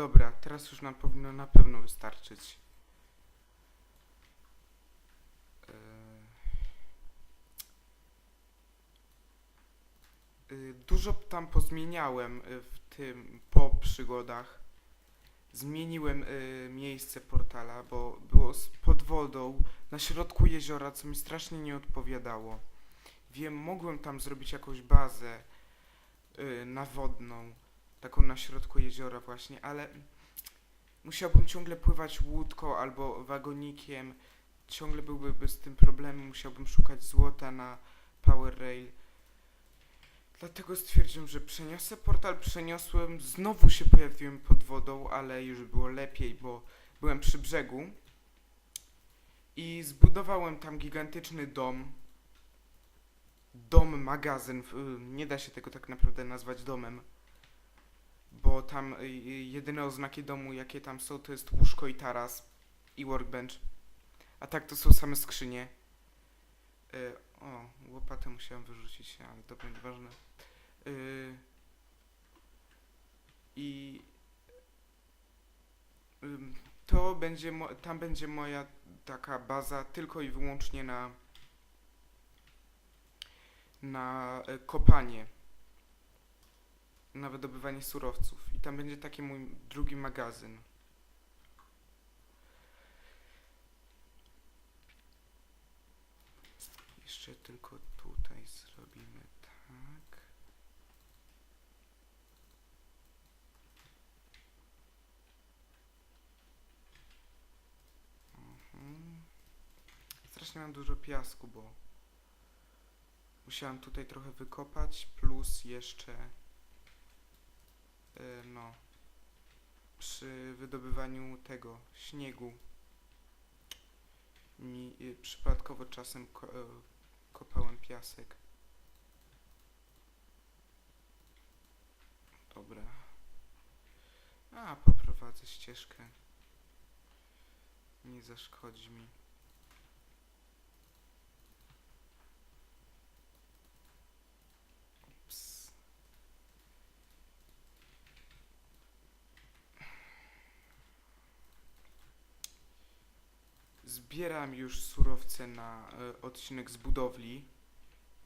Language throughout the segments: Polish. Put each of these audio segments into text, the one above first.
Dobra, teraz już nam powinno na pewno wystarczyć. Yy, yy, Dużo tam pozmieniałem y, w tym po przygodach. Zmieniłem y, miejsce portala, bo było pod wodą na środku jeziora, co mi strasznie nie odpowiadało. Wiem, mogłem tam zrobić jakąś bazę y, nawodną, taką na środku jeziora właśnie, ale musiałbym ciągle pływać łódką albo wagonikiem. Ciągle byłby z tym problemy, musiałbym szukać złota na Power Rail. Dlatego stwierdziłem, że przeniosę portal, przeniosłem, znowu się pojawiłem pod wodą, ale już było lepiej, bo byłem przy brzegu i zbudowałem tam gigantyczny dom. Dom, magazyn, nie da się tego tak naprawdę nazwać domem, bo tam y, y, jedyne oznaki domu, jakie tam są, to jest łóżko i taras i workbench, a tak to są same skrzynie. Y, o, łopatę musiałem wyrzucić, ale to będzie ważne. I to będzie, tam będzie moja taka baza tylko i wyłącznie na na kopanie, na wydobywanie surowców. I tam będzie taki mój drugi magazyn. Jeszcze tylko tutaj zrobimy tak. Mhm. Strasznie mam dużo piasku, bo musiałem tutaj trochę wykopać, plus jeszcze no przy wydobywaniu tego śniegu mi e, przypadkowo czasem ko e, kopałem piasek. Dobra. A, poprowadzę ścieżkę. Nie zaszkodzi mi. Zbieram już surowce na e, odcinek z budowli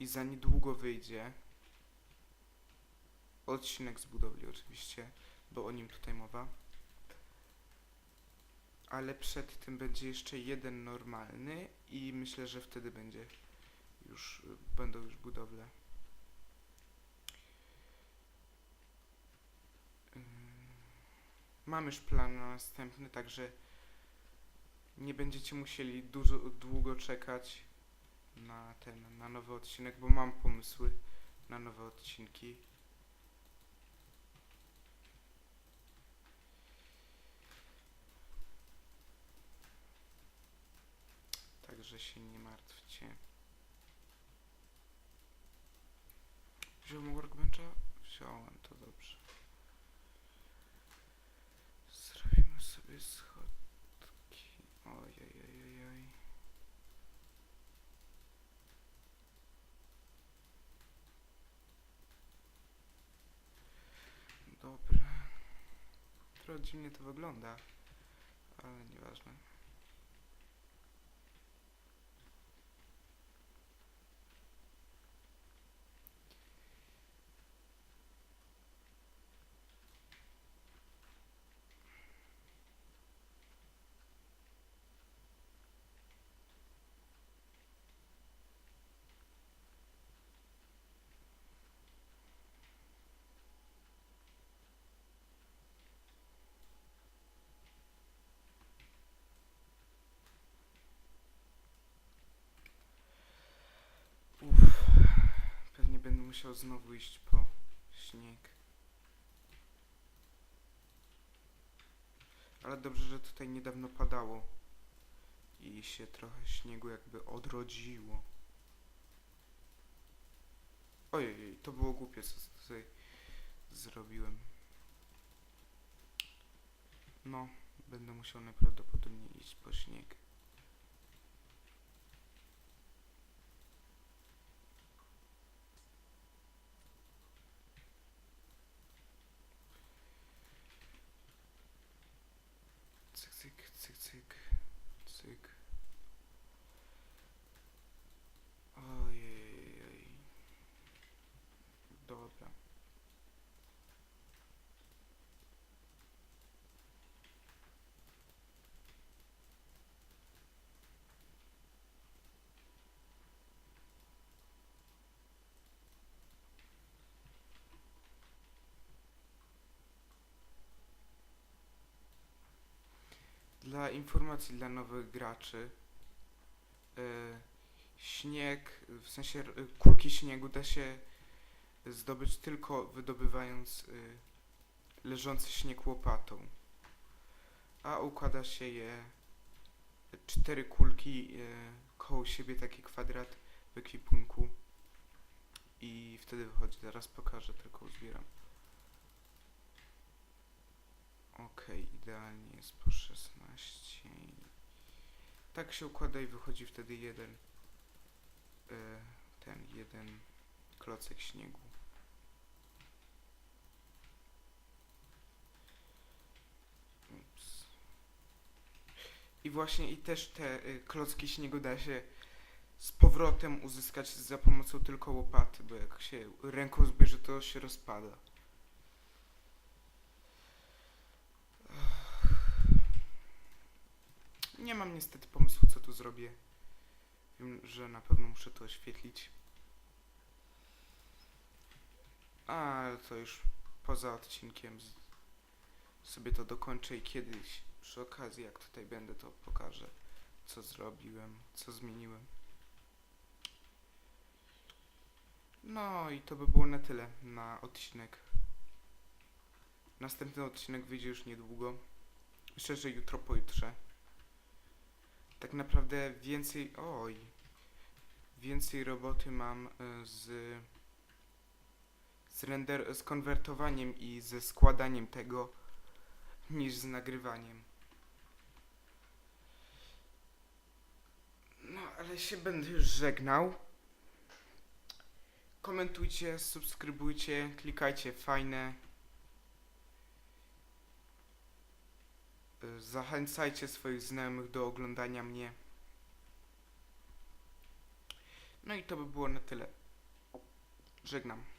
i za niedługo wyjdzie. Odcinek z budowli oczywiście, bo o nim tutaj mowa. Ale przed tym będzie jeszcze jeden normalny i myślę, że wtedy będzie już y, będą już budowle. Ym, Mam już plan na następny, także nie będziecie musieli dużo długo czekać na ten na nowy odcinek, bo mam pomysły na nowe odcinki. Także się nie martwcie. Wziąłem workbencha? Wziąłem, to dobrze. Zrobimy sobie schodki. Ojej. Dobra. Trochę dziwnie to wygląda, ale nieważne. Musiał znowu iść po śnieg. Ale dobrze, że tutaj niedawno padało i się trochę śniegu jakby odrodziło. Ojej, to było głupie, co tutaj zrobiłem. No, będę musiał najprawdopodobniej iść po śnieg. sixty Dla informacji dla nowych graczy, e, śnieg, w sensie kulki śniegu da się zdobyć tylko wydobywając e, leżący śnieg łopatą. A układa się je cztery kulki e, koło siebie, taki kwadrat w ekwipunku i wtedy wychodzi. Zaraz pokażę, tylko uzbieram. Okej, idealnie jest po 16. Tak się układa i wychodzi wtedy jeden e, ten jeden klocek śniegu. I właśnie i też te y, klocki śniegu da się z powrotem uzyskać za pomocą tylko łopaty, bo jak się ręką zbierze, to się rozpada. Nie niestety pomysłu, co tu zrobię. Wiem, że na pewno muszę to oświetlić. Ale to już poza odcinkiem sobie to dokończę i kiedyś przy okazji, jak tutaj będę, to pokażę, co zrobiłem, co zmieniłem. No i to by było na tyle na odcinek. Następny odcinek wyjdzie już niedługo. Myślę, że jutro, pojutrze. Tak naprawdę więcej. Oj. Więcej roboty mam y, z. Z, render, z konwertowaniem i ze składaniem tego niż z nagrywaniem. No, ale się będę już żegnał. Komentujcie, subskrybujcie, klikajcie fajne. Zachęcajcie swoich znajomych do oglądania mnie. No i to by było na tyle. Żegnam.